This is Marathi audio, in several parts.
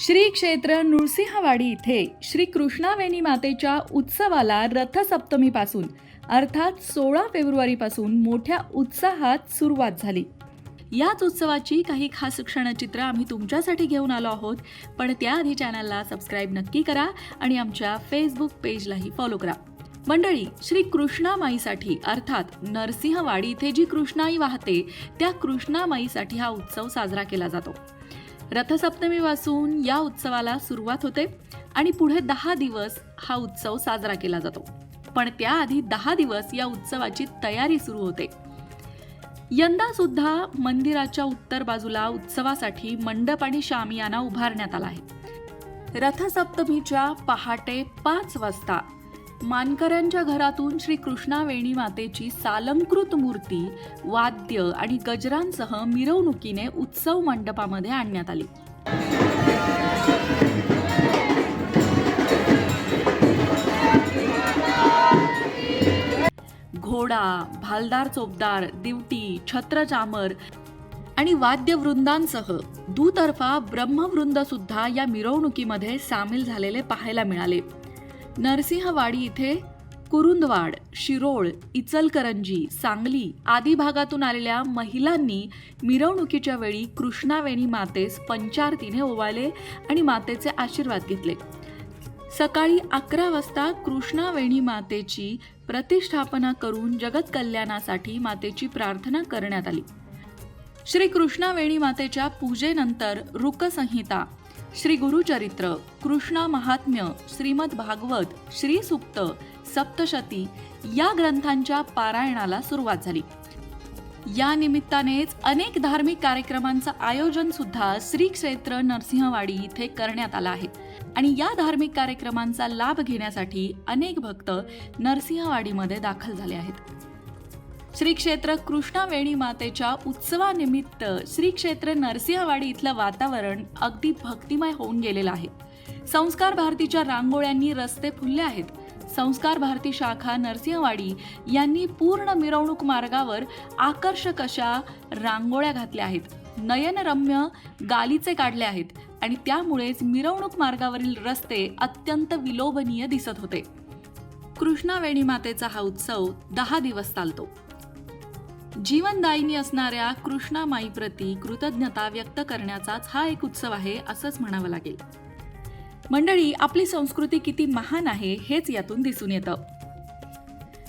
श्री क्षेत्र नृसिंहवाडी इथे श्री कृष्णावेणी मातेच्या उत्सवाला रथसप्तमीपासून अर्थात सोळा फेब्रुवारीपासून मोठ्या उत्साहात सुरुवात झाली. याच उत्सवाची काही खास क्षणचित्र आम्ही तुमच्यासाठी घेऊन आलो आहोत पण त्याआधी चॅनलला सबस्क्राईब नक्की करा आणि आमच्या फेसबुक पेजलाही फॉलो करा. मंडळी श्री कृष्णामाईसाठी अर्थात नरसिंहवाडी इथे जी कृष्णाई वाहते त्या कृष्णामाईसाठी हा उत्सव साजरा केला जातो. रथसप्तमीपासून या उत्सवाला सुरुवात होते आणि पुढे दहा दिवस हा उत्सव साजरा केला जातो. पण त्याआधी दहा दिवस या उत्सवाची तयारी सुरू होते. यंदा सुद्धा मंदिराच्या उत्तर बाजूला उत्सवासाठी मंडप आणि शामियाना उभारण्यात आला आहे. रथसप्तमीच्या पहाटे पाच वाजता मानकऱ्यांच्या घरातून श्री कृष्णावेणी मातेची सालंकृत मूर्ती वाद्य आणि गजरांसह मिरवणुकीने उत्सव मंडपामध्ये आणण्यात आली. घोडा भालदार चोपदार दिवटी छत्रचामर आणि वाद्यवृंदांसह दुतर्फा ब्रह्मवृंद सुद्धा या मिरवणुकीमध्ये सामील झालेले पाहायला मिळाले. नरसिंहवाडी इथे कुरुंदवाड शिरोळ इचलकरंजी सांगली आदी भागातून आलेल्या महिलांनी मिरवणुकीच्या वेळी कृष्णावेणी मातेस पंचारतीने ओवाळले आणि मातेचे आशीर्वाद घेतले. सकाळी अकरा वाजता कृष्णावेणी मातेची प्रतिष्ठापना करून जगत कल्याणासाठी मातेची प्रार्थना करण्यात आली. श्री कृष्णावेणी मातेच्या पूजेनंतर रुकसंहिता श्री गुरुचरित्र कृष्णा महात्म्य श्रीमद भागवत श्री सुप्त सप्तशती या ग्रंथांच्या पारायणाला सुरुवात झाली. या निमित्तानेच अनेक धार्मिक कार्यक्रमांचं आयोजन सुद्धा श्री क्षेत्र नरसिंहवाडी इथे करण्यात आलं आहे. आणि या धार्मिक कार्यक्रमांचा लाभ घेण्यासाठी अनेक भक्त नरसिंहवाडीमध्ये दाखल झाले आहेत. श्री क्षेत्र कृष्णावेणी मातेच्या उत्सवानिमित्त श्री क्षेत्र नरसिंहवाडी इथलं वातावरण अगदी भक्तिमय होऊन गेलेलं आहे. संस्कार भारतीच्या रांगोळ्यांनी रस्ते फुलले आहेत. संस्कार भारती शाखा नरसिंहवाडी यांनी पूर्ण मिरवणूक मार्गावर आकर्षक अशा रांगोळ्या घातल्या आहेत. नयनरम्य गालीचे काढले आहेत आणि त्यामुळेच मिरवणूक मार्गावरील रस्ते अत्यंत विलोभनीय दिसत होते. कृष्णावेणी मातेचा हा उत्सव दहा दिवस चालतो. जीवनदायिनी असणाऱ्या कृष्णामाईप्रती कृतज्ञता व्यक्त करण्याचाच हा एक उत्सव आहे असंच म्हणावं लागेल. मंडळी आपली संस्कृती किती महान आहे हेच यातून दिसून येतं.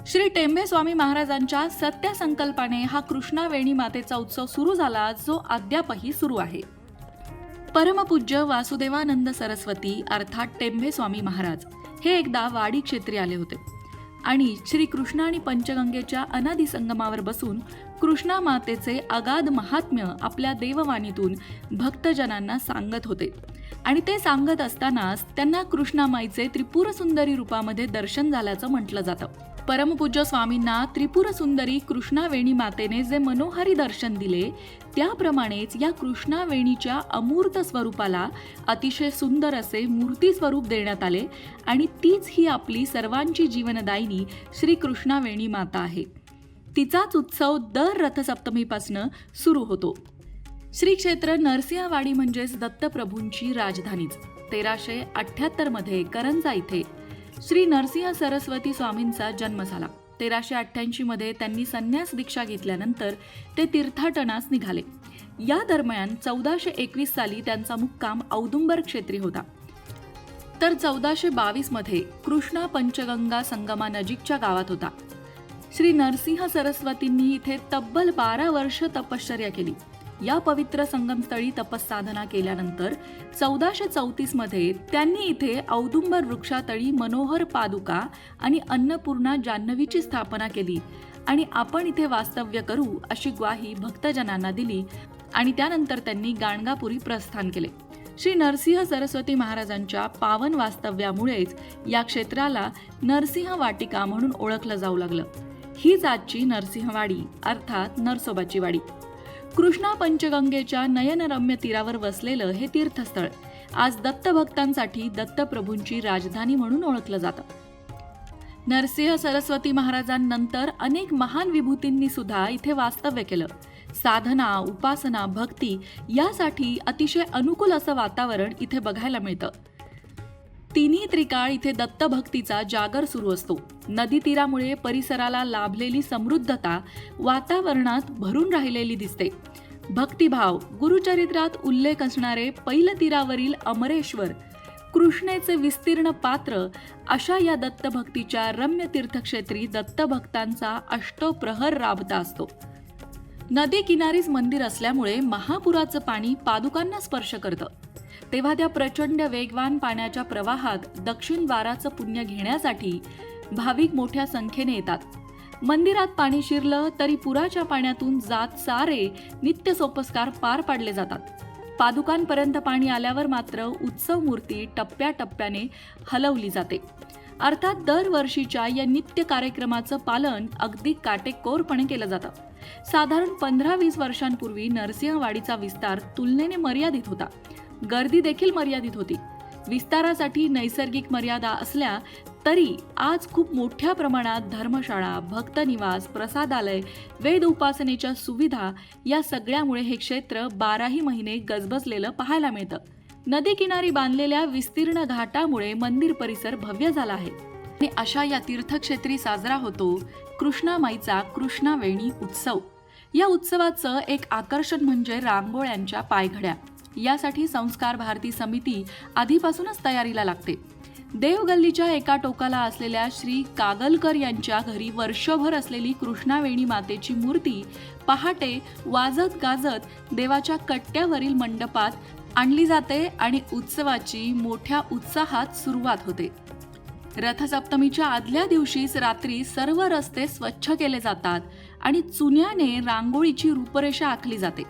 श्री टेंबे स्वामी महाराजांच्या सत्य संकल्पाने हा कृष्णावेणी मातेचा उत्सव सुरू झाला जो अद्यापही सुरू आहे. परमपूज्य वासुदेवानंद सरस्वती अर्थात टेंभे स्वामी महाराज हे एकदा वाडी क्षेत्री आले होते. आणि श्रीकृष्ण आणि पंचगंगेच्या अनादी संगमावर बसून कृष्णा मातेचे अगाध महात्म्य आपल्या देववाणीतून भक्तजनांना सांगत होते. आणि ते सांगत असतानाच त्यांना कृष्णामाईचे त्रिपुरसुंदरी रूपामध्ये दर्शन झाल्याचं म्हटलं जातं. परमपूज्य स्वामींना त्रिपुर सुंदरी कृष्णावेणी मातेने जे मनोहारी दर्शन दिले त्याप्रमाणेच या कृष्णावेणीच्या अमूर्त स्वरूपाला अतिशय सुंदर असे मूर्ती स्वरूप देण्यात आले आणि तीच ही आपली सर्वांची जीवनदायिनी श्री कृष्णावेणी माता आहे. तिचाच उत्सव दर रथसप्तमीपासनं सुरू होतो. श्री क्षेत्र नरसिंहवाडी म्हणजेच दत्तप्रभूंची राजधानीच. तेराशे अठ्ठ्याहत्तरमध्ये करंजा इथे श्री नरसिंह सरस्वती स्वामींचा जन्म झाला. तेराशे अठ्ठ्याऐंशी मध्ये त्यांनी संन्यास दीक्षा घेतल्यानंतर ते तीर्थाटनास निघाले. या दरम्यान चौदाशे एकवीस साली त्यांचा मुक्काम औदुंबर क्षेत्री होता. तर चौदाशे बावीसमध्ये कृष्णा पंचगंगा संगमा नजीकच्या गावात होता. श्री नरसिंह सरस्वतींनी इथे तब्बल बारा वर्ष तपश्चर्या केली. या पवित्र संगमस्थळी तपस्साधना केल्यानंतर चौदाशे चौतीसमध्ये त्यांनी इथे औदुंबर वृक्षातळी मनोहर पादुका आणि अन्नपूर्णा जान्हवीची स्थापना केली. आणि आपण इथे वास्तव्य करू अशी ग्वाही भक्तजनांना दिली आणि त्यानंतर त्यांनी गाणगापुरी प्रस्थान केले. श्री नरसिंह सरस्वती महाराजांच्या पावन वास्तव्यामुळेच या क्षेत्राला नरसिंह वाटिका म्हणून ओळखलं जाऊ लागलं. हीच आजची नरसिंहवाडी अर्थात नरसोबाची वाडी. कृष्णा पंचगंगेच्या नयनरम्य तीरावर वसलेलं हे तीर्थस्थळ आज दत्तभक्तांसाठी दत्तप्रभूंची राजधानी म्हणून ओळखलं जातं. नरसिंह सरस्वती महाराजांनंतर अनेक महान विभूतींनी सुद्धा इथे वास्तव्य केलं. साधना उपासना भक्ती यासाठी अतिशय अनुकूल असं वातावरण इथे बघायला मिळतं. तिन्ही त्रिकाळ इथे दत्तभक्तीचा जागर सुरू असतो. नदी तीरामुळे परिसराला लाभलेली समृद्धता वातावरणात भरून राहिलेली दिसते. भक्तिभाव गुरुचरित्रात उल्लेख असणारे पैल तीरावरील अमरेश्वर कृष्णेचे विस्तीर्ण पात्र अशा या दत्तभक्तीच्या रम्य तीर्थक्षेत्री दत्तभक्तांचा अष्टप्रहर राबता असतो. नदी किनारीच मंदिर असल्यामुळे महापुराचं पाणी पादुकांना स्पर्श करतं. तेव्हा त्या प्रचंड वेगवान पाण्याच्या प्रवाहात दक्षिण द्वाराचं पुण्य घेण्यासाठी भाविक मोठ्या संख्येने येतात. मंदिरात पाणी शिरलं तरी पुराच्या पाण्यातून जात सारे नित्य सोपस्कार पार पाडले जातात. पादुकांपर्यंत पाणी आल्यावर मात्र उत्सव मूर्ती टप्प्याटप्प्याने हलवली जाते. अर्थात दरवर्षीच्या या नित्य कार्यक्रमाचं पालन अगदी काटेकोरपणे केलं जातं. साधारण पंधरा वीस वर्षांपूर्वी नरसिंहवाडीचा विस्तार तुलनेने मर्यादित होता. गर्दी देखील मर्यादित होती. विस्तारासाठी नैसर्गिक मर्यादा असल्या तरी आज खूप मोठ्या प्रमाणात धर्मशाळा भक्तनिवास प्रसादालय वेद उपासनेच्या सुविधा या सगळ्यामुळे हे क्षेत्र बाराही महिने गजबजलेलं पाहायला मिळतं. नदीकिनारी बांधलेल्या विस्तीर्ण घाटामुळे मंदिर परिसर भव्य झाला आहे. आणि अशा या तीर्थक्षेत्री साजरा होतो कृष्णामाईचा कृष्णावेणी उत्सव. या उत्सवाचं एक आकर्षण म्हणजे रांगोळ्यांच्या पायघड्या. यासाठी संस्कार भारती समिती आधीपासूनच तयारीला लागते. देवगल्लीच्या एका टोकाला असलेल्या श्री कागलकर यांच्या घरी वर्षभर असलेली कृष्णावेणी मातेची मूर्ती पहाटे वाजत गाजत देवाच्या कट्ट्यावरील मंडपात आणली जाते आणि उत्सवाची मोठ्या उत्साहात सुरुवात होते. रथसप्तमीच्या आदल्या दिवशीच रात्री सर्व रस्ते स्वच्छ केले जातात आणि चुन्याने रांगोळीची रूपरेषा आखली जाते.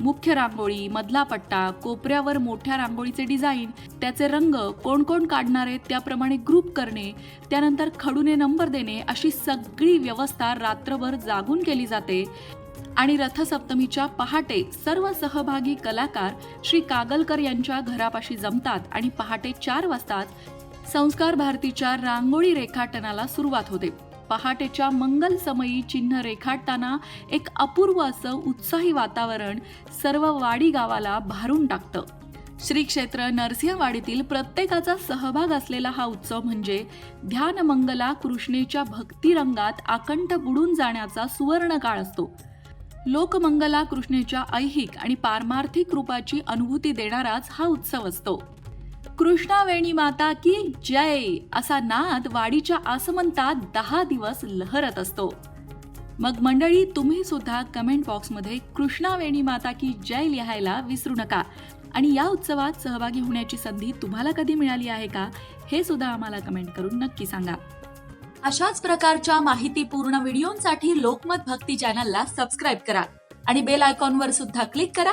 मुख्य रांगोळी मधला पट्टा कोपऱ्यावर मोठ्या रांगोळीचे डिझाईन त्याचे रंग कोण कोण काढणार आहेत त्याप्रमाणे ग्रुप करणे त्यानंतर खडूने नंबर देणे अशी सगळी व्यवस्था रात्रभर जागून केली जाते. आणि रथसप्तमीच्या पहाटे सर्व सहभागी कलाकार श्री कागलकर यांच्या घरापाशी जमतात आणि पहाटे चार वाजताच संस्कार भारतीच्या रांगोळी रेखाटनाला सुरुवात होते. पहाटेच्या मंगल समयी चिन्ह रेखाटताना एक अपूर्व असं उत्साही वातावरण सर्व वाडी गावाला भारून टाकतं. श्री क्षेत्र नरसिंहवाडीतील प्रत्येकाचा सहभाग असलेला हा उत्सव म्हणजे ध्यानमंगला कृष्णेच्या भक्तिरंगात आकंठ बुडून जाण्याचा सुवर्ण काळ असतो. लोकमंगला कृष्णेच्या ऐहिक आणि पारमार्थिक रूपाची अनुभूती देणाराच हा उत्सव असतो. कृष्णावेणी माता की जय असा नाद वाडीच्या आसमंतात दहा दिवस लहरत असतो. मग मंडळी तुम्ही सुद्धा कमेंट बॉक्समध्ये कृष्णावेणी माता की जय लिहायला विसरू नका. आणि या उत्सवात सहभागी होण्याची संधी तुम्हाला कधी मिळाली आहे का? हे सुद्धा आम्हाला कमेंट करून नक्की सांगा. अशाच प्रकारच्या माहितीपूर्ण व्हिडिओंसाठी लोकमत भक्ती चॅनलला सबस्क्राईब करा. आणि बेल आयकॉनवर सुद्धा क्लिक करा.